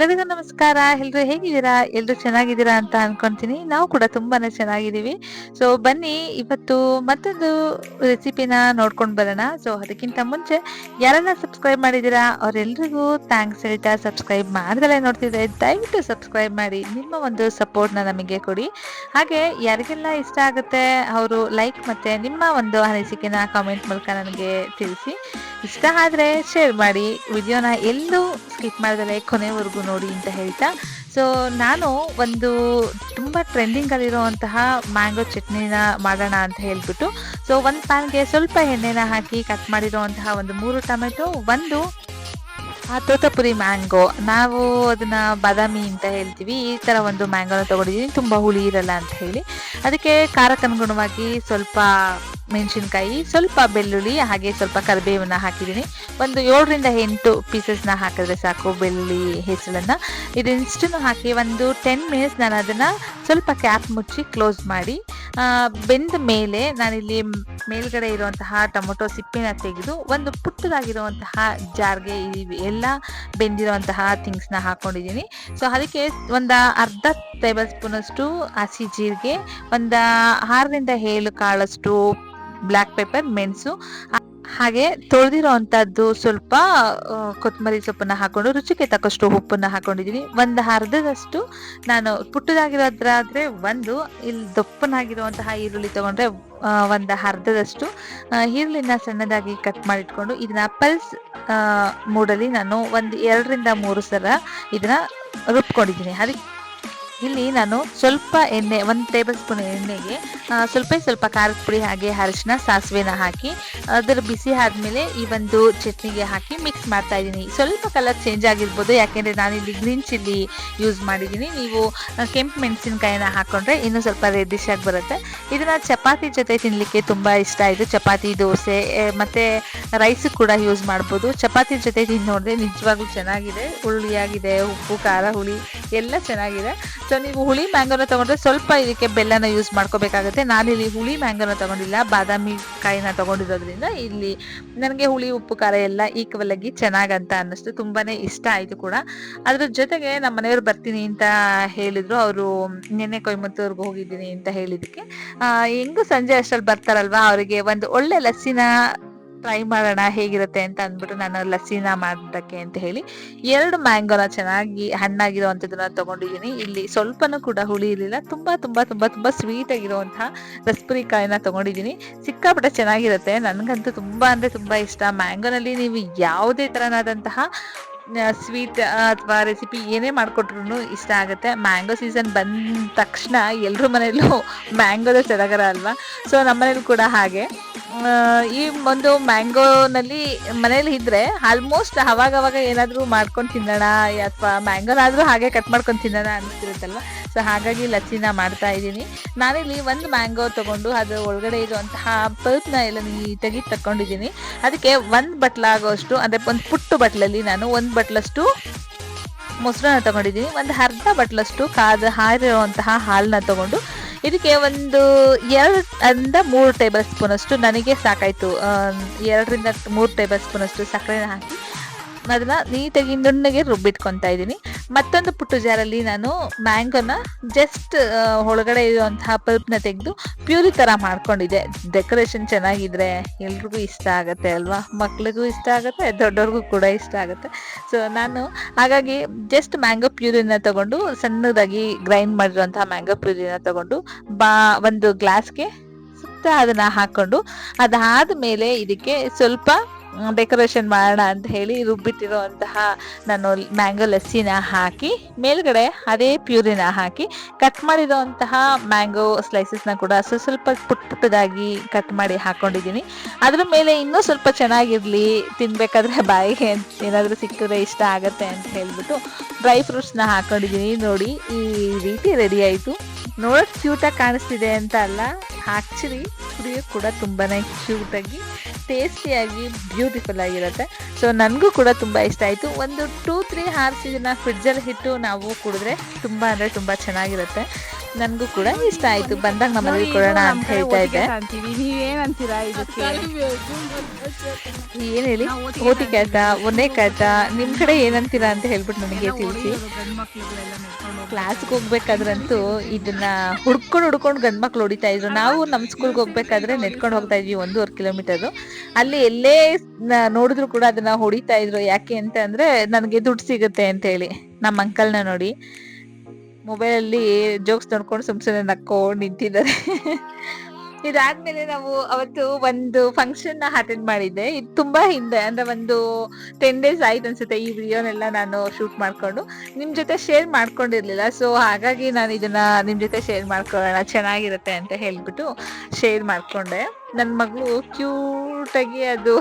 ಎಲ್ಲರಿಗೂ ನಮಸ್ಕಾರ. ಎಲ್ರು ಹೇಗಿದ್ದೀರಾ? ಎಲ್ರು ಚೆನ್ನಾಗಿದ್ದೀರಾ ಅಂತ ಅನ್ಕೊಂತೀನಿ. ನಾವು ಕೂಡ ತುಂಬಾನೇ ಚೆನ್ನಾಗಿದ್ದೀವಿ. ಸೊ ಬನ್ನಿ, ಇವತ್ತು ಮತ್ತೊಂದು ರೆಸಿಪಿನ ನೋಡ್ಕೊಂಡು ಬರೋಣ. ಸೊ ಅದಕ್ಕಿಂತ ಮುಂಚೆ ಯಾರೆಲ್ಲ ಸಬ್ಸ್ಕ್ರೈಬ್ ಮಾಡಿದ್ದೀರಾ? ಅವರೆಲ್ರಿಗೂ ಥ್ಯಾಂಕ್ಸ್ ಹೇಳ್ತಾ ಸಬ್ಸ್ಕ್ರೈಬ್ ಮಾಡ್ದಲೇ ನೋಡ್ತಿದ್ರೆ ದಯವಿಟ್ಟು ಸಬ್ಸ್ಕ್ರೈಬ್ ಮಾಡಿ. ನಿಮ್ಮ ಒಂದು ಸಪೋರ್ಟ್ನ ನಮಗೆ ಕೊಡಿ. ಹಾಗೆ ಯಾರಿಗೆಲ್ಲ ಇಷ್ಟ ಆಗುತ್ತೆ, ಅವರು ಲೈಕ್ ಮತ್ತೆ ನಿಮ್ಮ ಒಂದು ಅನಿಸಿಕೆನ ಕಾಮೆಂಟ್ ಮೂಲಕ ನನಗೆ ತಿಳಿಸಿ. ಇಷ್ಟ ಆದರೆ ಶೇರ್ ಮಾಡಿ. ವಿಡಿಯೋನ ಎಲ್ಲೂ ಸ್ಕಿಪ್ ಮಾಡಿದರೆ ಕೊನೆವರೆಗೂ ನೋಡಿ ಅಂತ ಹೇಳ್ತಾ. ಸೊ ನಾನು ಒಂದು ತುಂಬ ಟ್ರೆಂಡಿಂಗಲ್ಲಿರುವಂತಹ ಮ್ಯಾಂಗೋ ಚಟ್ನಿನ ಮಾಡೋಣ ಅಂತ ಹೇಳ್ಬಿಟ್ಟು ಸೊ ಒಂದು ಪ್ಯಾನ್ಗೆ ಸ್ವಲ್ಪ ಎಣ್ಣೆನ ಹಾಕಿ ಕಟ್ ಮಾಡಿರುವಂತಹ ಒಂದು ಮೂರು ಟೊಮೆಟೊ, ಒಂದು ಆ ತೋತಪುರಿ ಮ್ಯಾಂಗೋ ನಾವು ಅದನ್ನ ಬಾದಾಮಿ ಅಂತ ಹೇಳ್ತೀವಿ. ಈ ಥರ ಒಂದು ಮ್ಯಾಂಗೋನ ತಗೊಂಡಿದ್ದೀನಿ. ತುಂಬ ಹುಳಿ ಇರಲ್ಲ ಅಂತ ಹೇಳಿ. ಅದಕ್ಕೆ ಖಾರಕ್ಕನುಗುಣವಾಗಿ ಸ್ವಲ್ಪ ಮೆಣಸಿನ್ಕಾಯಿ, ಸ್ವಲ್ಪ ಬೆಳ್ಳುಳ್ಳಿ, ಹಾಗೆ ಸ್ವಲ್ಪ ಕರಿಬೇವನ್ನ ಹಾಕಿದ್ದೀನಿ. ಒಂದು ಏಳರಿಂದ ಎಂಟು ಪೀಸಸ್ನ ಹಾಕಿದ್ರೆ ಸಾಕು ಬೆಳ್ಳುಳ್ಳಿ ಹೆಸಳನ್ನು ಇದಿಷ್ಟನ್ನು ಹಾಕಿ ಒಂದು ಟೆನ್ ಮಿನಿಟ್ಸ್ ನಾನು ಅದನ್ನು ಸ್ವಲ್ಪ ಕ್ಯಾಪ್ ಮುಚ್ಚಿ ಕ್ಲೋಸ್ ಮಾಡಿ ಬೆಂದ ಮೇಲೆ ನಾನಿಲ್ಲಿ ಮೇಲ್ಗಡೆ ಇರುವಂತಹ ಟೊಮೊಟೊ ಸಿಪ್ಪಿನ ತೆಗೆದು ಒಂದು ಪುಟ್ಟದಾಗಿರುವಂತಹ ಜಾರ್ಗೆ ಈ ಎಲ್ಲ ಬೆಂದಿರುವಂತಹ ಥಿಂಗ್ಸ್ನ ಹಾಕ್ಕೊಂಡಿದ್ದೀನಿ ಸೊ ಅದಕ್ಕೆ ಒಂದು ಅರ್ಧ ಟೇಬಲ್ ಸ್ಪೂನಷ್ಟು ಹಸಿ ಜೀರಿಗೆ, ಒಂದು ಆರರಿಂದ ಏಳು ಕಾಳಷ್ಟು ಬ್ಲ್ಯಾಕ್ ಪೆಪ್ಪರ್ ಮೆಣಸು, ಹಾಗೆ ತೊಳೆದಿರೋ ಅಂಥದ್ದು ಸ್ವಲ್ಪ ಕೊತ್ತಂಬರಿ ಸೊಪ್ಪನ್ನ ಹಾಕೊಂಡು, ರುಚಿಗೆ ತಕ್ಕಷ್ಟು ಉಪ್ಪನ್ನ ಹಾಕೊಂಡಿದ್ದೀನಿ ಒಂದು ಅರ್ಧದಷ್ಟು ನಾನು ಪುಟ್ಟದಾಗಿರೋದ್ರಾದ್ರೆ ಒಂದು ಇಲ್ಲಿ ದಪ್ಪನಾಗಿರುವಂತಹ ಈರುಳ್ಳಿ ತಗೊಂಡ್ರೆ ಒಂದು ಅರ್ಧದಷ್ಟು ಈರುಳ್ಳಿನ ಸಣ್ಣದಾಗಿ ಕಟ್ ಮಾಡಿಟ್ಕೊಂಡು ಇದನ್ನ ಪಲ್ಸ್ ಮೂಡಲ್ಲಿ ನಾನು ಒಂದು ಎರಡರಿಂದ ಮೂರು ಸಲ ಇದನ್ನ ರುಬ್ಕೊಂಡಿದ್ದೀನಿ ಅದಕ್ಕೆ ಇಲ್ಲಿ ನಾನು ಸ್ವಲ್ಪ ಎಣ್ಣೆ, ಒಂದು ಟೇಬಲ್ ಸ್ಪೂನ್ ಎಣ್ಣೆಗೆ ಸ್ವಲ್ಪ ಸ್ವಲ್ಪ ಖಾರದ ಪುಡಿ ಹಾಗೆ ಅರಿಶಿನ, ಸಾಸಿವೆನ ಹಾಕಿ, ಅದರ ಬಿಸಿ ಆದಮೇಲೆ ಈ ಒಂದು ಚಟ್ನಿಗೆ ಹಾಕಿ ಮಿಕ್ಸ್ ಮಾಡ್ತಾ ಇದ್ದೀನಿ. ಸ್ವಲ್ಪ ಕಲರ್ ಚೇಂಜ್ ಆಗಿರ್ಬೋದು, ಯಾಕೆಂದರೆ ಇಲ್ಲಿ ಗ್ರೀನ್ ಚಿಲ್ಲಿ ಯೂಸ್ ಮಾಡಿದ್ದೀನಿ. ನೀವು ಕೆಂಪು ಮೆಣಸಿನ್ಕಾಯಿನ ಹಾಕೊಂಡ್ರೆ ಇನ್ನೂ ಸ್ವಲ್ಪ ರೆಡ್ಡಿಶ್ ಆಗಿ ಬರುತ್ತೆ. ಇದನ್ನು ಚಪಾತಿ ಜೊತೆ ತಿನ್ನಲಿಕ್ಕೆ ತುಂಬ ಇಷ್ಟ. ಆಯಿತು ಚಪಾತಿ ದೋಸೆ ಮತ್ತು ರೈಸ್ ಕೂಡ ಯೂಸ್ ಮಾಡ್ಬೋದು. ಚಪಾತಿ ಜೊತೆ ತಿಂದು ನೋಡಿದ್ರೆ ನಿಜವಾಗ್ಲೂ ಚೆನ್ನಾಗಿದೆ. ಹುಳಿಯಾಗಿದೆ ಉಪ್ಪು, ಖಾರ, ಹುಳಿ ಎಲ್ಲ ಚೆನ್ನಾಗಿದೆ. ಸೊ ನೀವು ಹುಳಿ ಮ್ಯಾಂಗೋನ ತಗೊಂಡ್ರೆ ಸ್ವಲ್ಪ ಇದಕ್ಕೆ ಬೆಲ್ಲನ ಯೂಸ್ ಮಾಡ್ಕೋಬೇಕಾಗುತ್ತೆ. ನಾನಿಲ್ಲಿ ಹುಳಿ ಮ್ಯಾಂಗೋನ ತಗೊಂಡಿಲ್ಲ, ಬಾದಾಮಿ ಕಾಯಿನ ತಗೊಂಡಿರೋದ್ರಿಂದ ಇಲ್ಲಿ ನನಗೆ ಹುಳಿ, ಉಪ್ಪು, ಖಾರ ಎಲ್ಲ ಈಕ್ವಲ್ ಆಗಿ ಚೆನ್ನಾಗಂತ ಅನ್ನಿಸ್ತು. ತುಂಬಾನೇ ಇಷ್ಟ ಆಯಿತು ಕೂಡ. ಅದ್ರ ಜೊತೆಗೆ ನಮ್ಮ ಮನೆಯವ್ರು ಬರ್ತೀನಿ ಅಂತ ಹೇಳಿದ್ರು. ಅವರು, ನಿನ್ನೆ ಕೊಯಮತ್ತೂರ್ಗೆ ಹೋಗಿದ್ದೀನಿ ಅಂತ ಹೇಳಿದಕ್ಕೆ ಹೆಂಗೂ ಸಂಜೆ ಅಷ್ಟರಲ್ಲಿ ಬರ್ತಾರಲ್ವಾ? ಅವರಿಗೆ ಒಂದು ಒಳ್ಳೆ ಲಸ್ಸಿನ ಟ್ರೈ ಮಾಡೋಣ, ಹೇಗಿರುತ್ತೆ ಅಂತ ಅಂದ್ಬಿಟ್ಟು ನಾನು ಲಸ್ಸಿನ ಮಾಡೋದಕ್ಕೆ ಅಂತ ಹೇಳಿ ಎರಡು ಮ್ಯಾಂಗೋನ ಚೆನ್ನಾಗಿ ಹಣ್ಣಾಗಿರುವಂಥದ್ದನ್ನ ತಗೊಂಡಿದ್ದೀನಿ. ಇಲ್ಲಿ ಸ್ವಲ್ಪನೂ ಕೂಡ ಹುಳಿ ಇರಲಿಲ್ಲ. ತುಂಬಾ ತುಂಬಾ ತುಂಬಾ ತುಂಬಾ ಸ್ವೀಟ್ ಆಗಿರುವಂತಹ ರಸ್ಪುರಿ ಕಾಯಿನ ತಗೊಂಡಿದ್ದೀನಿ. ಸಿಕ್ಕಾಪಟ್ಟೆ ಚೆನ್ನಾಗಿರುತ್ತೆ. ನನಗಂತೂ ತುಂಬಾ ಅಂದ್ರೆ ತುಂಬಾ ಇಷ್ಟ. ಮ್ಯಾಂಗೋನಲ್ಲಿ ನೀವು ಯಾವುದೇ ತರನಾದಂತಹ ಸ್ವೀಟ್ ಅಥವಾ ರೆಸಿಪಿ ಏನೇ ಮಾಡಿಕೊಟ್ರು ಇಷ್ಟ ಆಗುತ್ತೆ. ಮ್ಯಾಂಗೋ ಸೀಸನ್ ಬಂದ ತಕ್ಷಣ ಎಲ್ಲರ ಮನೆಯಲ್ಲೂ ಮ್ಯಾಂಗೋದ ಸಡಗರ ಅಲ್ವಾ? ಸೊ ನಮ್ಮ ಮನೇಲಿ ಕೂಡ ಹಾಗೆ. ಈ ಒಂದು ಮ್ಯಾಂಗೋನಲ್ಲಿ ಮನೇಲಿ ಇದ್ರೆ ಆಲ್ಮೋಸ್ಟ್ ಅವಾಗ ಅವಾಗ ಏನಾದರೂ ಮಾಡ್ಕೊಂಡು ತಿನ್ನೋಣ, ಅಥವಾ ಮ್ಯಾಂಗೋನಾದರೂ ಹಾಗೆ ಕಟ್ ಮಾಡ್ಕೊಂಡು ತಿನ್ನೋಣ ಅನಿಸ್ತಿರುತ್ತಲ್ವ? ಸೊ ಹಾಗಾಗಿ ಲಚ್ಚಿನ ಮಾಡ್ತಾ ಇದ್ದೀನಿ. ನಾನಿಲ್ಲಿ ಒಂದು ಮ್ಯಾಂಗೋ ತಗೊಂಡು ಅದು ಒಳಗಡೆ ಇರುವಂತಹ ಪಲ್ಪ್ನ ಎಲ್ಲ ನೀಟಾಗಿ ತಕೊಂಡಿದ್ದೀನಿ ಅದಕ್ಕೆ ಒಂದು ಬಟ್ಲಾಗೋಷ್ಟು, ಅಂದರೆ ಒಂದು ಪುಟ್ಟು ಬಟ್ಲಲ್ಲಿ ನಾನು ಒಂದು ಬಟ್ಲಷ್ಟು ಮೊಸರನ್ನ ತಗೊಂಡಿದ್ದೀನಿ. ಒಂದು ಅರ್ಧ ಬಟ್ಲಷ್ಟು ಕಾದ, ಹಾರಿರುವಂತಹ ಹಾಲನ್ನ ತಗೊಂಡು ಇದಕ್ಕೆ ಒಂದು ಎರಡರಿಂದ ಮೂರು ಟೇಬಲ್ ಸ್ಪೂನ್ ಅಷ್ಟು ನನಗೆ ಸಾಕಾಯಿತು. ಎರಡರಿಂದ ಮೂರು ಟೇಬಲ್ ಸ್ಪೂನ್ ಅಷ್ಟು ಸಕ್ಕರೆನ ಹಾಕಿ, ಅದನ್ನ ನೀಟಾಗಿ ನುಣ್ಣಗೆ ರುಬ್ಬಿಟ್ಕೊತಾ ಇದ್ದೀನಿ. ಮತ್ತೊಂದು ಪುಟ್ಟು ಜಾರಲ್ಲಿ ನಾನು ಮ್ಯಾಂಗೋನ ಜಸ್ಟ್ ಒಳಗಡೆ ಇರುವಂತಹ ಪಲ್ಪ್ನ ತೆಗೆದು ಪ್ಯೂರಿ ಥರ ಮಾಡ್ಕೊಂಡಿದ್ದೆ. ಡೆಕೋರೇಷನ್ ಚೆನ್ನಾಗಿದ್ರೆ ಎಲ್ರಿಗೂ ಇಷ್ಟ ಆಗುತ್ತೆ ಅಲ್ವಾ? ಮಕ್ಳಿಗೂ ಇಷ್ಟ ಆಗುತ್ತೆ, ದೊಡ್ಡವ್ರಿಗೂ ಕೂಡ ಇಷ್ಟ ಆಗುತ್ತೆ. ಸೊ ನಾನು ಹಾಗಾಗಿ ಜಸ್ಟ್ ಮ್ಯಾಂಗೋ ಪ್ಯೂರಿನ ತಗೊಂಡು ಸಣ್ಣದಾಗಿ ಗ್ರೈಂಡ್ ಮಾಡಿರುವಂತಹ ಮ್ಯಾಂಗೋ ಪ್ಯೂರಿನ ತಗೊಂಡು ಬಾ, ಒಂದು ಗ್ಲಾಸ್ಗೆ ಸುತ್ತ ಅದನ್ನ ಹಾಕೊಂಡು ಅದಾದ ಮೇಲೆ ಇದಕ್ಕೆ ಸ್ವಲ್ಪ ಡೆಕೋರೇಷನ್ ಮಾಡೋಣ ಅಂತ ಹೇಳಿ ರುಬ್ಬಿಟ್ಟಿರುವಂತಹ ನಾನು ಮ್ಯಾಂಗೋ ಲಸ್ಸಿನ ಹಾಕಿ, ಮೇಲ್ಗಡೆ ಅದೇ ಪ್ಯೂರಿನ ಹಾಕಿ ಕಟ್ ಮಾಡಿರುವಂತಹ ಮ್ಯಾಂಗೋ ಸ್ಲೈಸಸ್ನ ಕೂಡ ಸ್ವಲ್ಪ ಪುಟ್ ಪುಟ್ಟದಾಗಿ ಕಟ್ ಮಾಡಿ ಹಾಕೊಂಡಿದ್ದೀನಿ. ಅದ್ರ ಮೇಲೆ ಇನ್ನೂ ಸ್ವಲ್ಪ ಚೆನ್ನಾಗಿರಲಿ, ತಿನ್ಬೇಕಾದ್ರೆ ಬಾಯಿಗೆ ಏನಾದರೂ ಸಿಕ್ಕಿದ್ರೆ ಇಷ್ಟ ಆಗುತ್ತೆ ಅಂತ ಹೇಳಿಬಿಟ್ಟು ಡ್ರೈ ಫ್ರೂಟ್ಸ್ನ ಹಾಕೊಂಡಿದ್ದೀನಿ. ನೋಡಿ, ಈ ರೀತಿ ರೆಡಿ ಆಯಿತು. ನೋಡೋಕೆ ಕ್ಯೂಟಾಗಿ ಕಾಣಿಸ್ತಿದೆ ಅಂತ ಅಲ್ಲ ಆ್ಯಕ್ಚುಲಿ ಕುಡಿಯೋಕ್ಕೆ ಕೂಡ ತುಂಬಾ ಕ್ಯೂಟಾಗಿ ಟೇಸ್ಟಿಯಾಗಿ ಬ್ಯೂಟಿಫುಲ್ ಆಗಿರುತ್ತೆ. ಸೊ ನನಗೂ ಕೂಡ ತುಂಬ ಇಷ್ಟ ಆಯಿತು. ಒಂದು ಟೂ ತ್ರೀ ಹಾರ್ಸ್ ಇದನ್ನ ಫ್ರಿಡ್ಜಲ್ಲಿ ಇಟ್ಟು ನಾವು ಕುಡಿದ್ರೆ ತುಂಬ ಅಂದರೆ ತುಂಬ ಚೆನ್ನಾಗಿರುತ್ತೆ. ನನ್ಗೂ ಕೂಡ ಇಷ್ಟ ಆಯ್ತು. ಬಂದಾಗ ನಮ್ಮ ನೋಡಿ ಮನೇಲಿ ಕೊಡೋಣ ಅಂತ ಹೇಳ್ತಾ ಇದ್ದೆ. ಏನ್ ಹೇಳಿ? ಓಟಿ ಓಟಿಗೆ ಒಂದೇ ಕಾಟ ನಿಮ್ ಕಡೆ ಏನಂತೀರಾ ಅಂತ ಹೇಳ್ಬಿಟ್ಟು ನನಗೆ ತಿಳಿಸಿ. ಕ್ಲಾಸ್ಗೆ ಹೋಗ್ಬೇಕಾದ್ರಂತೂ ಇದನ್ನ ಹುಡ್ಕೊಂಡು ಹುಡ್ಕೊಂಡು ಗಂಡ್ ಮಕ್ಳು ಹೊಡಿತಾ ಇದ್ರು. ನಾವು ನಮ್ಮ ಸ್ಕೂಲ್ಗೆ ಹೋಗ್ಬೇಕಾದ್ರೆ ನೆಟ್ಕೊಂಡು ಹೋಗ್ತಾ ಇದ್ವಿ ಒಂದೂವರೆ ಕಿಲೋಮೀಟರ್ ಅಲ್ಲಿ ಎಲ್ಲೇ ನೋಡಿದ್ರು ಕೂಡ ಅದನ್ನ ಹೊಡಿತಾ ಇದ್ರು. ಯಾಕೆ ಅಂತ ಅಂದ್ರೆ ನನಗೆ ದುಡ್ಡು ಸಿಗುತ್ತೆ ಅಂತ ಹೇಳಿ. ನಮ್ಮ ಅಂಕಲ್ನ ನೋಡಿ. ಮೊಬೈಲ್ ಅಲ್ಲಿ ಜೋಕ್ಸ್ ನೋಡ್ಕೊಂಡು ಸುಮ್ ಸುಮ್ಮನೆ ನಕ್ಕೊಂಡು ನಿಂತಿದ್ದಾರೆ. ಇದಾದ್ಮೇಲೆ ನಾವು ಅವತ್ತು ಒಂದು ಫಂಕ್ಷನ್ ಅಟೆಂಡ್ ಮಾಡಿದ್ದೆ. ಇದು ತುಂಬಾ ಹಿಂದೆ, ಅಂದ್ರೆ ಒಂದು ಟೆನ್ ಡೇಸ್ ಆಯ್ತು ಅನ್ಸುತ್ತೆ ಈ ವಿಡಿಯೋನೆಲ್ಲ ನಾನು ಶೂಟ್ ಮಾಡ್ಕೊಂಡು. ನಿಮ್ ಜೊತೆ ಶೇರ್ ಮಾಡ್ಕೊಂಡಿರ್ಲಿಲ್ಲ ಸೊ ಹಾಗಾಗಿ ನಾನು ಇದನ್ನ ನಿಮ್ ಜೊತೆ ಶೇರ್ ಮಾಡ್ಕೊಳ್ಳೋಣ, ಚೆನ್ನಾಗಿರುತ್ತೆ ಅಂತ ಹೇಳ್ಬಿಟ್ಟು ಶೇರ್ ಮಾಡ್ಕೊಂಡೆ. ನನ್ನ ಮಗಳು ಕ್ಯೂಟ್ ಆಗಿ ಅದು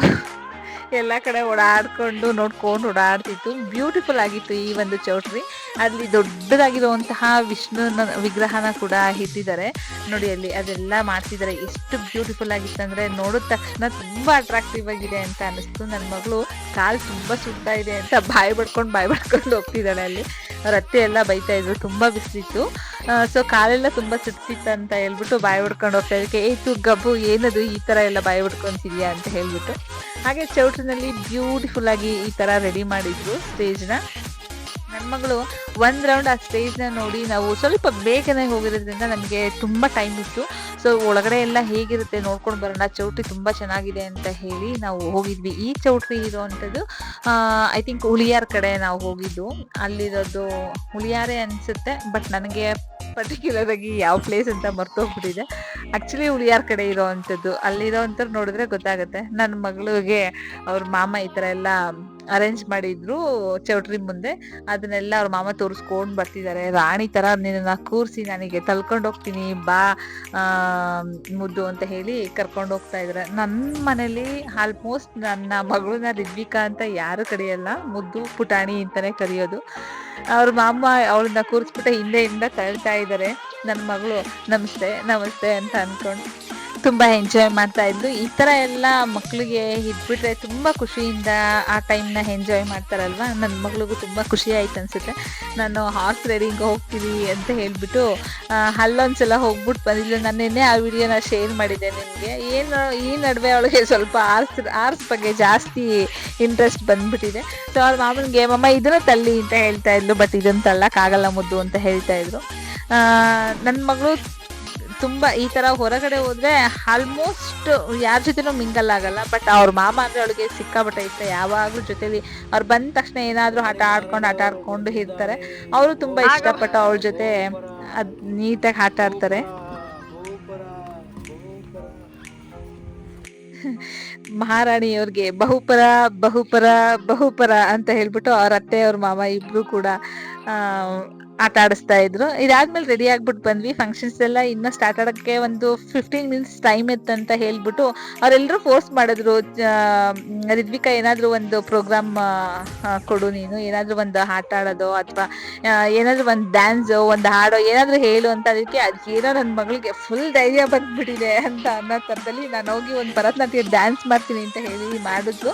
ಎಲ್ಲ ಕಡೆ ಓಡಾಡ್ಕೊಂಡು ನೋಡ್ಕೊಂಡು ಓಡಾಡ್ತಿತ್ತು. ಬ್ಯೂಟಿಫುಲ್ ಆಗಿತ್ತು ಈ ಒಂದು ಚೌಟ್ರಿ. ಅಲ್ಲಿ ದೊಡ್ಡದಾಗಿರುವಂತಹ ವಿಷ್ಣುನ ವಿಗ್ರಹನ ಕೂಡ ಇಟ್ಟಿದ್ದಾರೆ. ನೋಡಿ ಅಲ್ಲಿ ಅದೆಲ್ಲ ಮಾಡ್ತಿದ್ದಾರೆ. ಎಷ್ಟು ಬ್ಯೂಟಿಫುಲ್ ಆಗಿತ್ತು ಅಂದರೆ ನೋಡಿದ ತಕ್ಷಣ ತುಂಬ ಅಟ್ರಾಕ್ಟಿವ್ ಆಗಿದೆ ಅಂತ ಅನಿಸ್ತು. ನನ್ನ ಮಗಳು ಕಾಲು ತುಂಬ ಸುಡ್ತಾ ಇದೆ ಅಂತ ಬಾಯಿ ಬಡ್ಕೊಂಡು ಬಾಯಿ ಬಡ್ಕೊಂಡು ಹೋಗ್ತಿದ್ದಾಳೆ ಅಲ್ಲಿ. ಅವ್ರ ಅತ್ತೆ ಎಲ್ಲ ಬೈತಾ ಇದ್ರು. ತುಂಬ ಬಿಸಿಲಿತ್ತು. ಸೊ ಕಾಲೆಲ್ಲ ತುಂಬಾ ಸುತ್ತಿತ್ತು ಅಂತ ಹೇಳ್ಬಿಟ್ಟು ಬಾಯಿ ಬಡ್ಕೊಂಡು ಹೋಗ್ತಾ ಇದಕ್ಕೆ ಏತು ಗಬ್ಬು, ಏನದು ಈ ತರ ಎಲ್ಲ ಬಾಯಿ ಬಡ್ಕೊಂತಿದ್ಯಾ ಅಂತ ಹೇಳ್ಬಿಟ್ಟು. ಹಾಗೆ ಚೌಟ್ರಿನಲ್ಲಿ ಬ್ಯೂಟಿಫುಲ್ ಆಗಿ ಈ ತರ ರೆಡಿ ಮಾಡಿದ್ರು ಸ್ಟೇಜ್ನ ನನ್ನ ಮಗಳು ಒಂದು ರೌಂಡ್ ಆ ಸ್ಟೇಜ್ನ ನೋಡಿ ನಾವು ಸ್ವಲ್ಪ ಬೇಗನೆ ಹೋಗಿರೋದ್ರಿಂದ ನಮಗೆ ತುಂಬಾ ಟೈಮ್ ಇತ್ತು. ಸೊ ಒಳಗಡೆ ಎಲ್ಲ ಹೇಗಿರುತ್ತೆ ನೋಡ್ಕೊಂಡು ಬರೋಣ. ಚೌಟ್ರಿ ತುಂಬಾ ಚೆನ್ನಾಗಿದೆ ಅಂತ ಹೇಳಿ ನಾವು ಹೋಗಿದ್ವಿ. ಈ ಚೌಟ್ರಿ ಇರೋವಂಥದ್ದು ಐ ಥಿಂಕ್ ಹುಳಿಯಾರ್ ಕಡೆ ನಾವು ಹೋಗಿದ್ದು. ಅಲ್ಲಿರೋದು ಹುಳಿಯಾರೆ ಅನ್ಸುತ್ತೆ ಬಟ್ ನನಗೆ ಪರ್ಟಿಕ್ಯುಲರ್ ಆಗಿ ಯಾವ ಪ್ಲೇಸ್ ಅಂತ ಮರ್ತೋಗ್ಬಿಟ್ಟಿದೆ. ಆಕ್ಚುಲಿ ಹುಳಿಯಾರ್ ಕಡೆ ಇರೋವಂಥದ್ದು. ಅಲ್ಲಿರೋ ಅಂಥದ್ದು ನೋಡಿದ್ರೆ ಗೊತ್ತಾಗುತ್ತೆ. ನನ್ನ ಮಗಳಿಗೆ, ಅವ್ರ ಮಾಮ ಈ ಥರ ಎಲ್ಲ ಅರೇಂಜ್ ಮಾಡಿದ್ರು ಚೌಟ್ರಿ ಮುಂದೆ. ಅದನ್ನೆಲ್ಲ ಅವ್ರ ಮಾಮ ತೋರಿಸ್ಕೊಂಡ್ ಬರ್ತಿದ್ದಾರೆ ರಾಣಿ ತರ ನಿನ್ನ ಕೂರಿಸಿ ನನಗೆ ತಲ್ಕೊಂಡು ಹೋಗ್ತೀನಿ, ಬಾ ಮುದ್ದು ಅಂತ ಹೇಳಿ ಕರ್ಕೊಂಡು ಹೋಗ್ತಾ ಇದಾರೆ. ನನ್ನ ಮನೇಲಿ ಆಲ್ಮೋಸ್ಟ್ ನನ್ನ ಮಗಳನ್ನ ರಿದ್ವಿಕಾ ಅಂತ ಯಾರು ಕರೆಯಲ್ಲ, ಮುದ್ದು, ಪುಟಾಣಿ ಅಂತಾನೆ ಕರೆಯೋದು. ಅವ್ರ ಮಾಮ ಅವಳನ್ನ ಕೂರಿಸ್ಬಿಟ್ಟು ಹಿಂದೆಯಿಂದ ತಳ್ತಾ ಇದ್ದಾರೆ ನನ್ನ ಮಗಳು ನಮಸ್ತೆ ನಮಸ್ತೆ ಅಂತ ಅನ್ಕೊಂಡು ತುಂಬಾ ಎಂಜಾಯ್ ಮಾಡ್ತಾ ಇದ್ರು ಈ ತರ ಎಲ್ಲ ಮಕ್ಳಿಗೆ ಇದ್ಬಿಟ್ರೆ ತುಂಬಾ ಖುಷಿಯಿಂದ ಆ ಟೈಮ್ನ ಎಂಜಾಯ್ ಮಾಡ್ತಾರಲ್ವಾ? ನನ್ನ ಮಗಳಿಗೂ ತುಂಬಾ ಖುಷಿ ಆಯ್ತು ಅನ್ಸುತ್ತೆ. ನಾನು ಹಾರ್ಸ್ ರೈಡಿಂಗ್ ಹೋಗ್ತೀವಿ ಅಂತ ಹೇಳ್ಬಿಟ್ಟು ಅಲ್ಲೊಂದ್ಸಲ ಹೋಗ್ಬಿಟ್ಟು ಬಂದಿದ್ಲು. ನಾನು ನಿನ್ನೆ ಆ ವಿಡಿಯೋನ ಶೇರ್ ಮಾಡಿದ್ದೆ ನಿಮಗೆ. ಏನು, ಈ ನಡುವೆ ಅವಳಿಗೆ ಸ್ವಲ್ಪ ಆರ್ಸ್ ಆರ್ಸ್ ಬಗ್ಗೆ ಜಾಸ್ತಿ ಇಂಟ್ರೆಸ್ಟ್ ಬಂದ್ಬಿಟ್ಟಿದೆ. ಸೊ ಅವ್ರ ಮಾಮನಿಗೆ ಮಮ್ಮ, ಇದನ್ನ ತಳ್ಳಿ ಅಂತ ಹೇಳ್ತಾ ಇದ್ಲು ಬಟ್ ಇದನ್ನ ತಳ್ಳಕ್ಕಾಗಲ್ಲ ಮುದ್ದು ಅಂತ ಹೇಳ್ತಾ ಇದ್ರು. ನನ್ನ ಮಗಳು ತುಂಬಾ ಈ ತರ ಹೊರಗಡೆ ಹೋದ್ರೆ ಆಲ್ಮೋಸ್ಟ್ ಯಾರ ಜೊತೆನೂ ಮಿಂಗಲ್ ಆಗಲ್ಲ. ಬಟ್ ಅವ್ರ ಮಾಮ ಅಂದ್ರೆ ಅವಳಿಗೆ ಸಿಕ್ಕಾಪಟ್ಟೆ ಇಷ್ಟ. ಯಾವಾಗ್ಲೂ ಜೊತೆಲಿ ಅವ್ರು ಬಂದ ತಕ್ಷಣ ಏನಾದ್ರೂ ಆಟ ಆಡ್ಕೊಂಡು ಆಟ ಆಡ್ಕೊಂಡು ಇರ್ತಾರೆ. ಅವರು ತುಂಬಾ ಇಷ್ಟಪಟ್ಟು ಅವಳ ಜೊತೆ ಅದ್ ನೀಟಾಗಿ ಆಟ ಆಡ್ತಾರೆ. ಮಹಾರಾಣಿಯವ್ರಿಗೆ ಬಹುಪರ ಬಹುಪರ ಬಹುಪರ ಅಂತ ಹೇಳ್ಬಿಟ್ಟು ಅವ್ರ ಅತ್ತೆ ಅವ್ರ ಮಾಮ ಇಬ್ರು ಕೂಡ ಆಟ ಆಡಿಸ್ತಾ ಇದ್ರು. ಇದಾದ್ಮೇಲೆ ರೆಡಿ ಆಗ್ಬಿಟ್ಟು ಬಂದ್ವಿ. ಫಂಕ್ಷನ್ಸ್ ಎಲ್ಲ ಇನ್ನೂ ಸ್ಟಾರ್ಟ್ ಆಡೋಕ್ಕೆ ಒಂದು ಫಿಫ್ಟೀನ್ ಮಿನಿಟ್ಸ್ ಟೈಮ್ ಇತ್ತು ಅಂತ ಹೇಳ್ಬಿಟ್ಟು ಅವರೆಲ್ಲರೂ ಫೋರ್ಸ್ ಮಾಡಿದ್ರು. ರಿದ್ವಿಕ ಏನಾದ್ರೂ ಒಂದು ಪ್ರೋಗ್ರಾಮ್ ಕೊಡು ನೀನು. ಏನಾದ್ರೂ ಒಂದು ಆಟ ಆಡೋದು ಅಥವಾ ಏನಾದ್ರೂ ಒಂದು ಡ್ಯಾನ್ಸು ಒಂದು ಹಾಡೋ, ಏನಾದ್ರೂ ಹೇಳು ಅಂತ ಅದಕ್ಕೆ ಅದೇನೋ ನನ್ನ ಮಗಳಿಗೆ ಫುಲ್ ಧೈರ್ಯ ಬಂದ್ಬಿಟ್ಟಿದೆ ಅಂತ ಅನ್ನೋ ಥರದಲ್ಲಿ ನಾನು ಹೋಗಿ ಒಂದು ಭರತನಾಟ್ಯ ಡ್ಯಾನ್ಸ್ ಮಾಡ್ತೀನಿ ಅಂತ ಹೇಳಿ ಮಾಡಿದ್ರು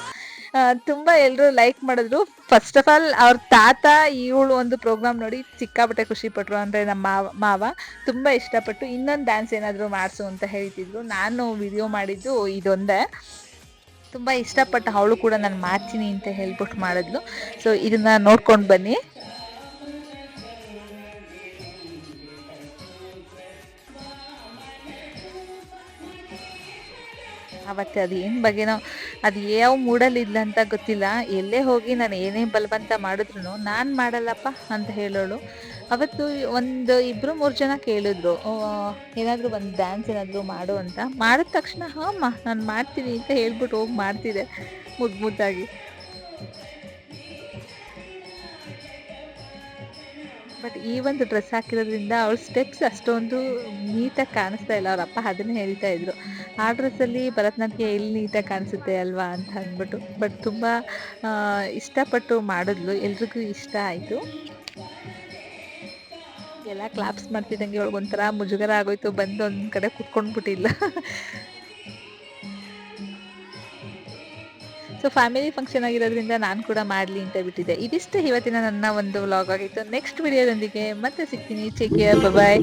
ತುಂಬಾ ಎಲ್ಲರೂ ಲೈಕ್ ಮಾಡಿದ್ರು. ಫಸ್ಟ್ ಆಫ್ ಆಲ್ ಅವ್ರ ತಾತ, ಇವಳು ಒಂದು ಪ್ರೋಗ್ರಾಮ್ ನೋಡಿ ಸಿಕ್ಕಾಪಟ್ಟೆ ಖುಷಿ ಪಟ್ರು ಅಂದ್ರೆ ನಮ್ಮ ಮಾವ ಮಾವ. ತುಂಬಾ ಇಷ್ಟಪಟ್ಟು ಇನ್ನೊಂದು ಡ್ಯಾನ್ಸ್ ಏನಾದರೂ ಮಾಡಿಸು ಅಂತ ಹೇಳ್ತಿದ್ರು. ನಾನು ವಿಡಿಯೋ ಮಾಡಿದ್ದು ಇದೊಂದೇ. ತುಂಬಾ ಇಷ್ಟಪಟ್ಟು ಅವಳು ಕೂಡ ನಾನು ಮಾಡ್ತೀನಿ ಅಂತ ಹೇಳ್ಬಿಟ್ಟು ಮಾಡಿದ್ಲು. ಸೊ ಇದನ್ನ ನೋಡ್ಕೊಂಡು ಬನ್ನಿ. ಅವತ್ತೆ ಅದು ಏನ್ ಬಗ್ಗೆನೋ ಅದು ಯಾವ ಮೂಡಲ್ಲಿ ಇದ್ಲ ಅಂತ ಗೊತ್ತಿಲ್ಲ. ಎಲ್ಲೇ ಹೋಗಿ ನಾನು ಏನೇ ಬಲವಂತ ಮಾಡಿದ್ರು ನಾನು ಮಾಡಲ್ಲಪ್ಪ ಅಂತ ಹೇಳೋಳು. ಅವತ್ತು ಒಂದು ಇಬ್ರು ಮೂರು ಜನ ಕೇಳಿದ್ರು ಏನಾದರೂ ಒಂದು ಡ್ಯಾನ್ಸ್ ಏನಾದರೂ ಮಾಡು ಅಂತ. ಮಾಡಿದ ತಕ್ಷಣ ಹಾಮ್ಮ ನಾನು ಮಾಡ್ತೀನಿ ಅಂತ ಹೇಳ್ಬಿಟ್ಟು ಹೋಗಿ ಮಾಡ್ತಿದ್ದೆ ಮುದ್ದು ಮುದ್ದಾಗಿ. ಬಟ್ ಈ ಒಂದು ಡ್ರೆಸ್ ಹಾಕಿರೋದ್ರಿಂದ ಅವ್ರ ಸ್ಟೆಪ್ಸ್ ಅಷ್ಟೊಂದು ನೀಟಾಗಿ ಕಾಣಿಸ್ತಾ ಇಲ್ಲ. ಅವರಪ್ಪ ಅದನ್ನೇ ಹೇಳ್ತಾ ಇದ್ರು. ಆ ಡ್ರೆಸ್ಸಲ್ಲಿ ಭರತನಾಟ್ಯ ಎಲ್ಲಿ ನೀಟಾಗಿ ಕಾಣಿಸುತ್ತೆ ಅಲ್ವಾ ಅಂತ ಅಂದ್ಬಿಟ್ಟು. ಬಟ್ ತುಂಬ ಇಷ್ಟಪಟ್ಟು ಮಾಡಿದ್ಲು. ಎಲ್ರಿಗೂ ಇಷ್ಟ ಆಯಿತು. ಎಲ್ಲ ಕ್ಲಾಪ್ಸ್ ಮಾಡ್ತಿದ್ದಂಗೆ ಒಳಗೊಂಥರ ಮುಜುಗರ ಆಗೋಯ್ತು. ಬಂದು ಒಂದು ಕಡೆ ಕುತ್ಕೊಂಡ್ಬಿಟ್ಟಿಲ್ಲ. ಸೊ ಫ್ಯಾಮಿಲಿ ಫಂಕ್ಷನ್ ಆಗಿರೋದ್ರಿಂದ ನಾನು ಕೂಡ ಮಾಡಲಿ ಅಂತ ಬಿಟ್ಟಿದ್ದೆ. ಇದಿಷ್ಟು ಇವತ್ತಿನ ನನ್ನ ಒಂದು ವ್ಲಾಗ್ ಆಗಿತ್ತು. ನೆಕ್ಸ್ಟ್ ವಿಡಿಯೋದೊಂದಿಗೆ ಮತ್ತೆ ಸಿಗ್ತೀನಿ. Care bye